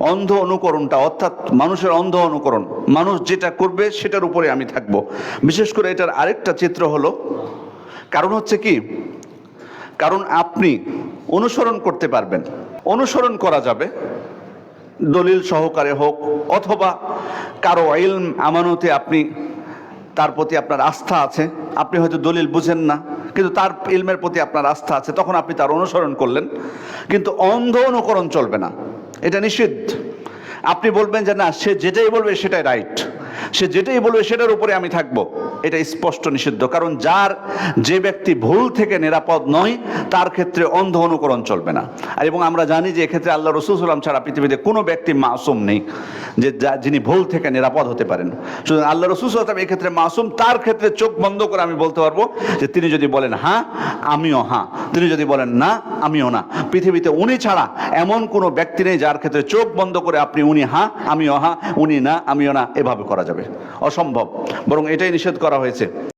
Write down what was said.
অন্ধ অনুকরণটা, অর্থাৎ মানুষের অন্ধ অনুকরণ। মানুষ যেটা করবে সেটার উপরে আমি থাকব। বিশেষ করে এটার আরেকটা চিত্র হলো, কারণ হচ্ছে কি? কারণ আপনি অনুসরণ করতে পারবেন। অনুসরণ করা যাবে, দলিল সহকারে হোক, অথবা কারও ইলম আমানতে আপনি, তার প্রতি আপনার আস্থা আছে। আপনি হয়তো দলিল বুঝেন না, কিন্তু তার ইলমের প্রতি আপনার আস্থা আছে, তখন আপনি তার অনুসরণ করলেন। কিন্তু অন্ধ অনুকরণ চলবে না। এটা নিষিদ্ধ। আপনি বলবেন যে না সে যেটাই বলবে সেটাই রাইট সে যেটাই বলবে সেটার উপরে আমি থাকব। এটা স্পষ্ট নিষিদ্ধ। কারণ যার যে ব্যক্তি ভুল থেকে নিরাপদ নয়, তার ক্ষেত্রে অন্ধ অনুকরণ চলবে না। আর এবং আমরা জানি যে এক্ষেত্রে আল্লাহ রসুল সাল্লাম ছাড়া পৃথিবীতে কোনো ব্যক্তি মাসুম নেই, যে যা- যিনি ভুল থেকে নিরাপদ হতে পারেন। সুতরাং আল্লাহ রসুল সাল্লাম এক্ষেত্রে মাসুম, তার ক্ষেত্রে চোখ বন্ধ করে আমি বলতে পারব যে তিনি যদি বলেন হ্যাঁ আমিও হ্যাঁ তিনি যদি বলেন, না, আমিও না। পৃথিবীতে উনি ছাড়া এমন কোনো ব্যক্তি নেই যার ক্ষেত্রে চোখ বন্ধ করে আপনি উনি হ্যাঁ আমিও হ্যাঁ উনি না, আমিও না, এভাবে করা যাবে অসম্ভব। বরং এটাই নিষেধ করা হয়েছে।